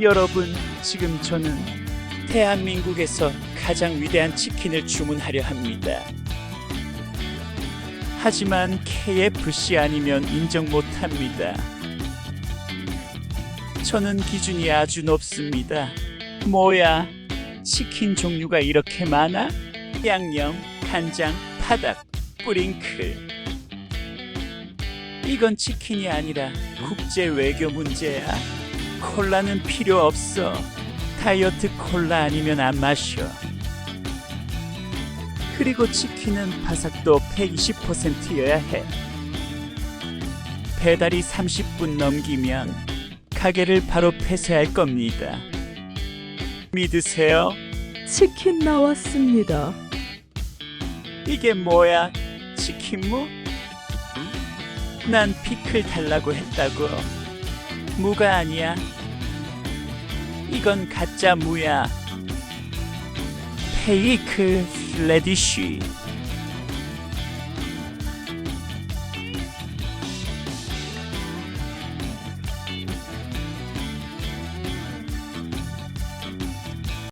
여러분, 지금 저는 대한민국에서 가장 위대한 치킨을 주문하려 합니다. 하지만 KFC 아니면 인정 못합니다. 저는 기준이 아주 높습니다. 뭐야? 치킨 종류가 이렇게 많아? 양념, 간장, 파닭, 뿌링클. 이건 치킨이 아니라 국제 외교 문제야. 콜라는 필요 없어. 다이어트 콜라 아니면 안 마셔. 그리고 치킨은 바삭도 120%여야 해. 배달이 30분 넘기면 가게를 바로 폐쇄할 겁니다. 믿으세요? 치킨 나왔습니다. 이게 뭐야? 치킨무? 난 피클 달라고 했다고. 무가 아니야. 이건 가짜 무야. 페이크 레디쉬.